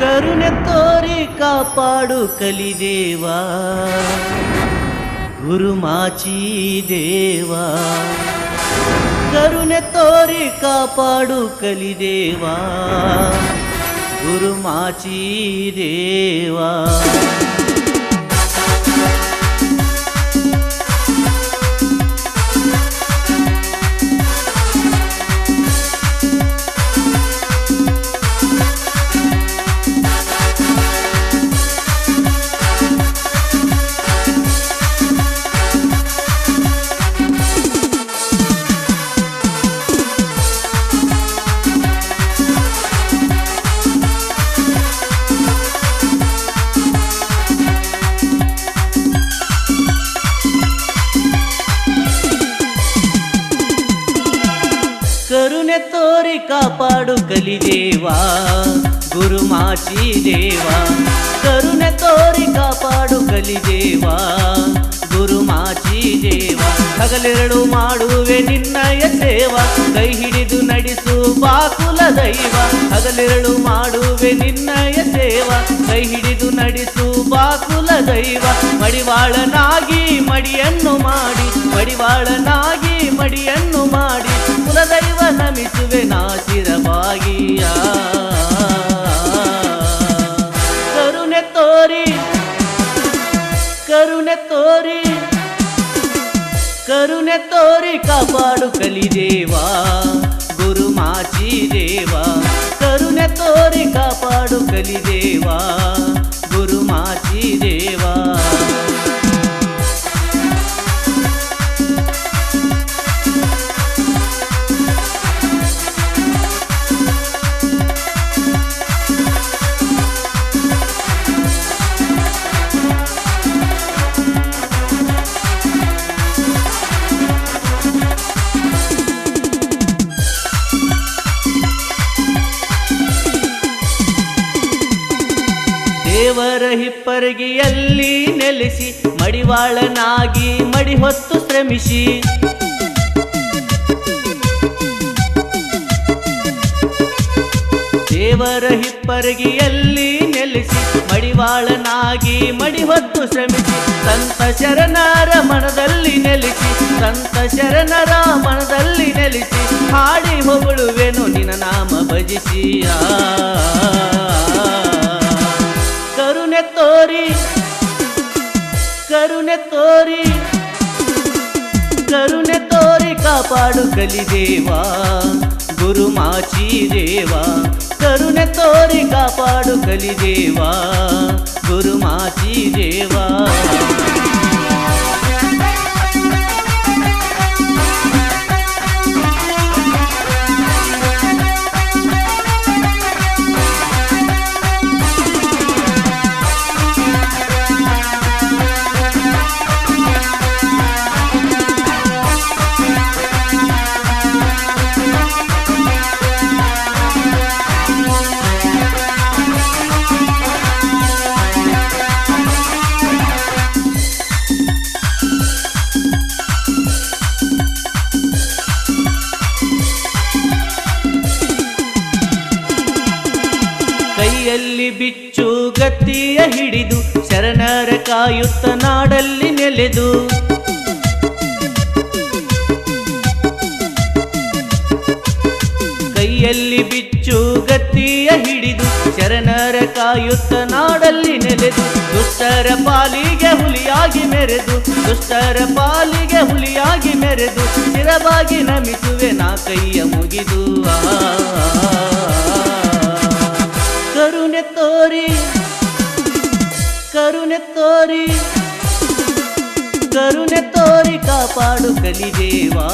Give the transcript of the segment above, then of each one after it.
ಕರುಣೆ ತೋರಿ ಕಾಪಾಡು ಕಲಿದೇವಾ ಗುರುಮಾಚಿ ದೇವಾ ಕರುಣೆ ತೋರಿ ಕಾಪಾಡು ಕಲಿದೇವಾ ಗುರುಮಾಚಿ ದೇವಾ ಕಾಪಾಡು ಕಲಿದೇವಾ ಗುರುಮಾಚಿ ದೇವಾ ಕರುಣೆ ತೋರಿ ಕಾಪಾಡು ಕಲಿದೇವಾ ಗುರುಮಾಚಿ ದೇವಾ ಹಗಲೆರಡು ಮಾಡುವೆ ನಿನ್ನಯ ಸೇವಾ ಕೈ ಹಿಡಿದು ನಡೆಸು ಬಾಕುಲ ದೈವ ಹಗಲೆರಡು ಮಾಡುವೆ ನಿನ್ನಯ ಸೇವಾ ಕೈ ಹಿಡಿದು ನಡೆಸು ಬಾಕುಲ ದೈವ ಮಡಿವಾಳನಾಗಿ ಮಡಿಯನ್ನು ಮಾಡಿ, ಮಡಿವಾಳನಾಗಿ ಮಡಿಯನ್ನು ಮಾಡಿ ಕರುಣೆ ತೋರಿ ಕರುಣೆ ತೋರಿ ಕಾಪಾಡು ಕಲಿದೇವಾ ಗುರುಮಾಚಿ ದೇವಾ. ಕರುಣೆ ತೋರಿ ಕಾಪಾಡು ಕಲಿದೇವಾ ಗುರುಮಾಚಿ ದೇವಾ. ದೇವರ ಹಿಪ್ಪರಗಿಯಲ್ಲಿ ನೆಲೆಸಿ ಮಡಿವಾಳನಾಗಿ ಮಡಿ ಹೊತ್ತು ಶ್ರಮಿಸಿ. ದೇವರ ಹಿಪ್ಪರಗಿಯಲ್ಲಿ ನೆಲೆಸಿ ಮಡಿವಾಳನಾಗಿ ಮಡಿ ಹೊತ್ತು ಶ್ರಮಿಸಿ. ಸಂತ ಶರಣರ ಮನದಲ್ಲಿ ನೆಲೆಸಿ, ಸಂತ ಶರಣರ ಮನದಲ್ಲಿ ನೆಲೆಸಿ ಹಾಡಿ ಹೊಗಳುವೆನು ನಿನ್ನ ನಾಮ ಭಜಿಸಿಯಾ. ತೋರಿ, ಕರುಣೆ ತೋರಿ ಕರುಣೆ ತೋರಿ ಕಾಪಾಡು ಕಲಿದೇವಾ ಗುರುಮಾಚಿ ದೇವಾ. ಕರುಣೆ ತೋರಿ ಕಾಪಾಡು ಕಲಿದೇವಾ ಗುರುಮಾಚಿ ದೇವಾ. ಬಿಚ್ಚು ಗತ್ತಿಯ ಹಿಡಿದು ಶರಣರ ಕಾಯುತ್ತ ನಾಡಲ್ಲಿ ನೆಲೆದು. ಕೈಯಲ್ಲಿ ಬಿಚ್ಚು ಗತ್ತಿಯ ಹಿಡಿದು ಶರಣರ ಕಾಯುತ್ತ ನಾಡಲ್ಲಿ ನೆಲೆದು. ದುಷ್ಟರ ಪಾಲಿಗೆ ಹುಲಿಯಾಗಿ ಮೆರೆದು, ದುಷ್ಟರ ಪಾಲಿಗೆ ಹುಲಿಯಾಗಿ ಮೆರೆದು, ಸ್ಥಿರವಾಗಿ ನಮಿಸುವೆ ನಾ ಕೈಯ ಮುಗಿದು. ತೋರಿ. ಕರುಣೆ ತೋರಿ ಕಾಪಾಡು ಕಲಿದೇವಾ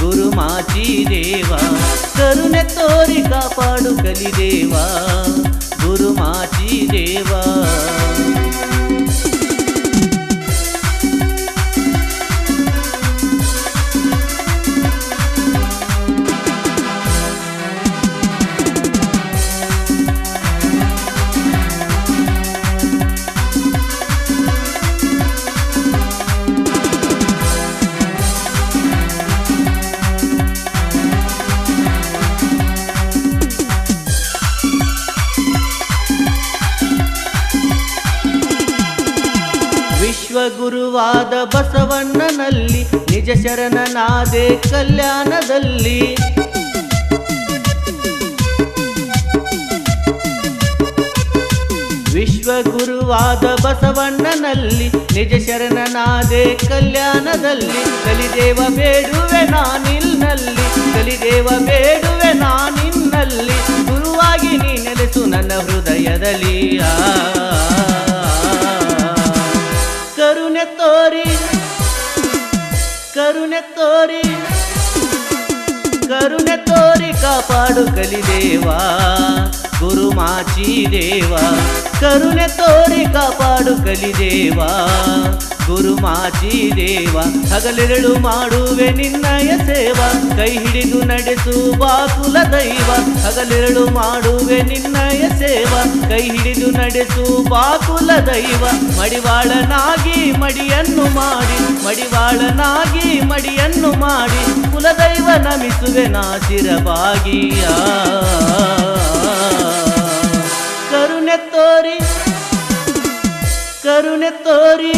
ಗುರುಮಾಚಿ ದೇವಾ. ಕರುಣೆ ತೋರಿ ಕಾಪಾಡು ಕಲಿದೇವಾ ಗುರುಮಾಚಿ ದೇವಾ. ವಿಶ್ವಗುರುವಾದ ಬಸವಣ್ಣನಲ್ಲಿ ನಿಜ ಶರಣನಾದೆ ಕಲ್ಯಾಣದಲ್ಲಿ. ವಿಶ್ವಗುರುವಾದ ಬಸವಣ್ಣನಲ್ಲಿ ನಿಜ ಶರಣನಾದೆ ಕಲ್ಯಾಣದಲ್ಲಿ. ಕಲಿದೇವ ಬೇಡುವೆ ನಾನಿಲ್ನಲ್ಲಿ ಕಲಿದೇವ ಬೇಡುವೆ ನಾನಿನ್ನಲ್ಲಿ. ಗುರುವಾಗಿ ನೀ ನೆಲೆಸು ನನ್ನ ಹೃದಯದಲ್ಲಿ. ಆ ಕರುಣೆ ತೋರಿ ಕರುಣೆ ತೋರಿ ಕರುಣೆ ತೋರಿ ಕಾಪಾಡು ಕಲಿದೇವಾ. ಗುರು ಮಾಚಿ ದೇವ ಕರುಣೆ ತೋರಿ ಕಾಪಾಡು ಕಲಿದೇವಾ. ಗುರು ಮಾಚಿ ದೇವ ಹಗಲಿರಳು ಮಾಡುವೆ ನಿನ್ನಯ ಸೇವ, ಕೈ ಹಿಡಿದು ನಡೆಸು ಬಾಕುಲ ದೈವ ಹಗಲಿರಳು ಮಾಡುವೆ ನಿನ್ನಯ ಸೇವ, ಕೈ ಹಿಡಿದು ನಡೆಸು ಬಾಕುಲ ದೈವ ಮಡಿವಾಳನಾಗಿ ಮಡಿಯನ್ನು ಮಾಡಿ, ಮಡಿವಾಳನಾಗಿ ಮಡಿಯನ್ನು ಮಾಡಿ, ಕುಲದೈವ ನಮಿಸುವೆ ನಾಸಿರಬಾಗಿಯ ಕರುಣೆ ತೋರಿ